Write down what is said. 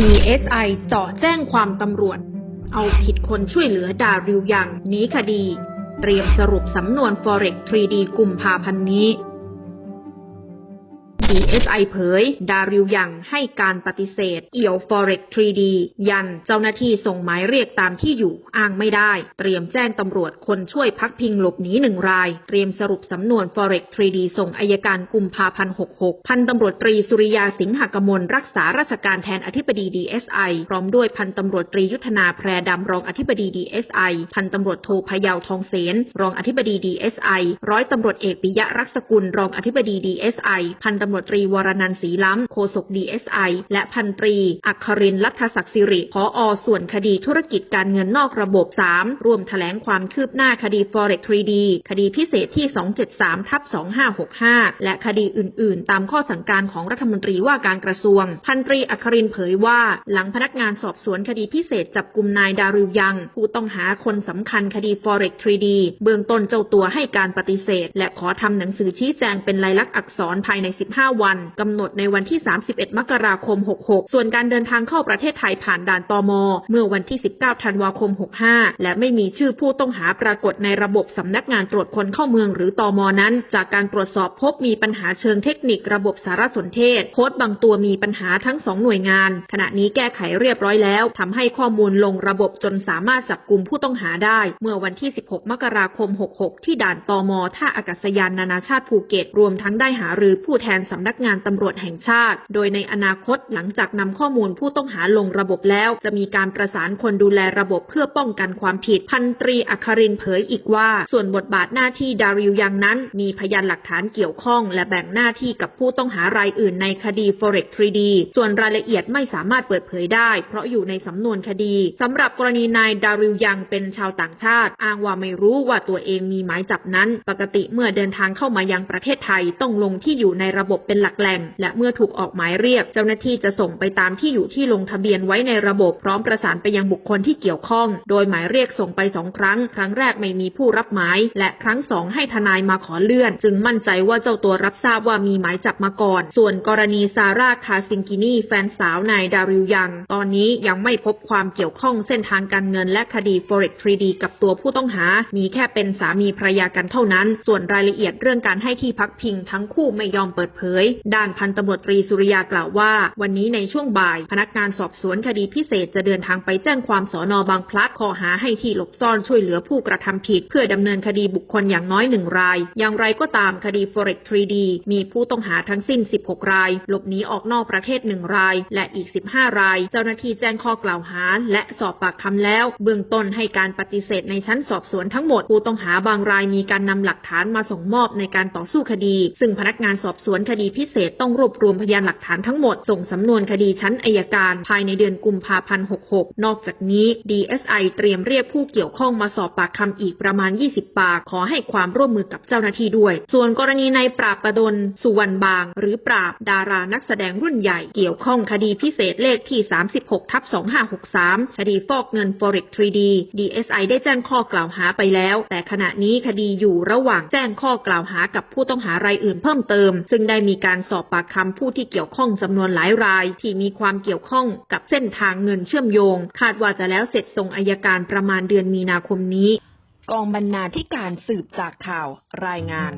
DSI เจาะแจ้งความตำรวจ เอาผิดคนช่วยเหลือดาริวยังหนีคดี เตรียมสรุปสำนวน Forex 3D กลุ่มพาพันนี้ DSI เผย ดาริวยังให้การปฏิเสธ เอี่ยว Forex 3D ยันเจ้าหน้าที่ส่งหมายเรียกตามที่อยู่อ้างไม่ได้ เตรียมแจ้งตำรวจคนช่วยพักพิงหลบหนีหนึ่งราย เตรียมสรุปสำนวน Forex 3D ส่งอายการกุมภาพันธ์66 พันตำรวจตรีสุริยาสิงหกมลรักษาราชการแทนอธิบดี DSI พร้อมด้วยพันตำรวจตรียุทธนาแพรดำรองอธิบดี DSI พันตำรวจโทพยาวทองเสนรองอธิบดี DSI ร้อยตำรวจเอกปิยะรักษกุลรองอธิบดี DSI พันตำรวจตรีวรนันศรีล้ำโฆษก DSI และพันตรี อัครินลัทธศักดิ์สิริผออส่วนคดีธุรกิจการเงินนอกระบบ 3 รวมแถลงความคืบหน้าคดี Forex 3D คดีพิเศษที่ 273ทับ2565 และคดีอื่น ๆ ตามข้อสั่งการของรัฐมนตรีว่าการกระทรวง พันตรีอัครินเผยว่า หลังพนักงานสอบสวนคดีพิเศษจับกลุ่มนายดาริวยัง ผู้ต้องหาคนสำคัญคดี Forex 3D เบื้องต้นเจ้าตัวให้การปฏิเสธ และขอทำหนังสือชี้แจงเป็นลายลักษณ์อักษรภายใน 15วันกำหนดในวันที่ 31 มกราคม 66 ส่วนการเดินทางเข้าประเทศไทยผ่านด่านตม เมื่อวันที่ 19 ธันวาคม 65 และไม่มีชื่อผู้ต้องหาปรากฏในระบบสำนักงานตรวจคนเข้าเมืองหรือตมนั้น จากการตรวจสอบพบมีปัญหาเชิงเทคนิคระบบสารสนเทศ โค้ดบางตัวมีปัญหาทั้งสองหน่วยงาน ขณะนี้แก้ไขเรียบร้อยแล้วทำให้ข้อมูลลงระบบจนสามารถจับกลุ่มผู้ต้องหาได้ เมื่อวันที่ 16 มกราคม 66 ที่ด่านตม ท่าอากาศยานนานาชาติภูเก็ต รวมทั้งได้หารือผู้แทนสำนักงานตำรวจแห่งชาติ โดยในอนาคตหลังจากนำข้อมูลผู้ต้องหาลงระบบแล้ว จะมีการประสานคนดูแลระบบเพื่อป้องกันความผิด พันตรีอัครินเผยอีกว่า ส่วนบทบาทหน้าที่ดาริวยังนั้น มีพยานหลักฐานเกี่ยวข้อง และแบ่งหน้าที่กับผู้ต้องหารายอื่นในคดี Forex 3D ส่วนรายละเอียดไม่สามารถเปิดเผยได้ เพราะอยู่ในสำนวนคดีสำหรับกรณีนายดาริวยังเป็นชาวต่างชาติ อ้างว่าไม่รู้ว่าตัวเองมีหมายจับนั้น ปกติเมื่อเดินทางเข้ามายังประเทศไทยต้องลงที่อยู่ในระบบเป็นหลักแหล่ง และเมื่อถูกออกหมายเรียก เจ้าหน้าที่จะส่งไปตามที่อยู่ที่ลงทะเบียนไว้ในระบบพร้อมประสานไปยังบุคคลที่เกี่ยวข้อง โดยหมายเรียกส่งไปสองครั้ง ครั้งแรกไม่มีผู้รับหมาย และครั้งสองให้ทนายมาขอเลื่อน จึงมั่นใจว่าเจ้าตัวรับทราบว่ามีหมายจับมาก่อน ส่วนกรณีซาร่าคาซิงกินีแฟนสาวนายดาริวยัง ตอนนี้ยังไม่พบความเกี่ยวข้องเส้นทางการเงินและคดี Forex 3D กับตัวผู้ต้องหา มีแค่เป็นสามีภรรยากันเท่านั้น ส่วนรายละเอียดเรื่องการให้ที่พักพิงทั้งคู่ไม่ยอมเปิดเผยด้านพันตำรวจตรีสุริยากล่าวว่า วันนี้ในช่วงบ่าย พนักงานสอบสวนคดีพิเศษจะเดินทางไปแจ้งความสอนอบางพลัดข้อหาให้ที่หลบซ่อนช่วยเหลือผู้กระทำผิด เพื่อดำเนินคดีบุคคลอย่างน้อยหนึ่งราย อย่างไรก็ตามคดี Forex 3D มีผู้ต้องหาทั้งสิ้น 16 ราย หลบหนีออกนอกประเทศ 1 ราย และอีก 15 ราย เจ้าหน้าที่แจ้งข้อกล่าวหา และสอบปากคำแล้ว เบื้องต้นให้การปฏิเสธในชั้นสอบสวนทั้งหมด ผู้ต้องหาบางรายมีการนำหลักฐานมาส่งมอบในการต่อสู้คดี ซึ่งพนักงานสอบสวนคดีพิเศษต้องรวบรวมพยานหลักฐานทั้งหมด ส่งสำนวนคดีชั้นอายการ ภายในเดือนกุมภาพันธ์ 66 นอกจากนี้ DSI เตรียมเรียกผู้เกี่ยวข้องมาสอบปากคำอีกประมาณ 20 ปาก ขอให้ความร่วมมือกับเจ้าหน้าที่ด้วย ส่วนกรณีในปราบประดน สุวรรณบาง หรือปราบดารานักแสดงรุ่นใหญ่เกี่ยวข้องคดีพิเศษเลขที่ 36ทับ2563 คดีฟอกเงิน Forex 3D DSI ได้แจ้งข้อกล่าวหาไปแล้ว แต่ขณะนี้คดีอยู่ระหว่างแจ้งข้อกล่าวหากับผู้ต้องหารายอื่นเพิ่มเติม ซึ่งได้มีมีการสอบปากคำผู้ที่เกี่ยวข้องจำนวนหลายราย ที่มีความเกี่ยวข้องกับเส้นทางเงินเชื่อมโยง คาดว่าจะแล้วเสร็จส่งอายการประมาณเดือนมีนาคมนี้ กองบรรณาธิการสืบจากข่าวรายงาน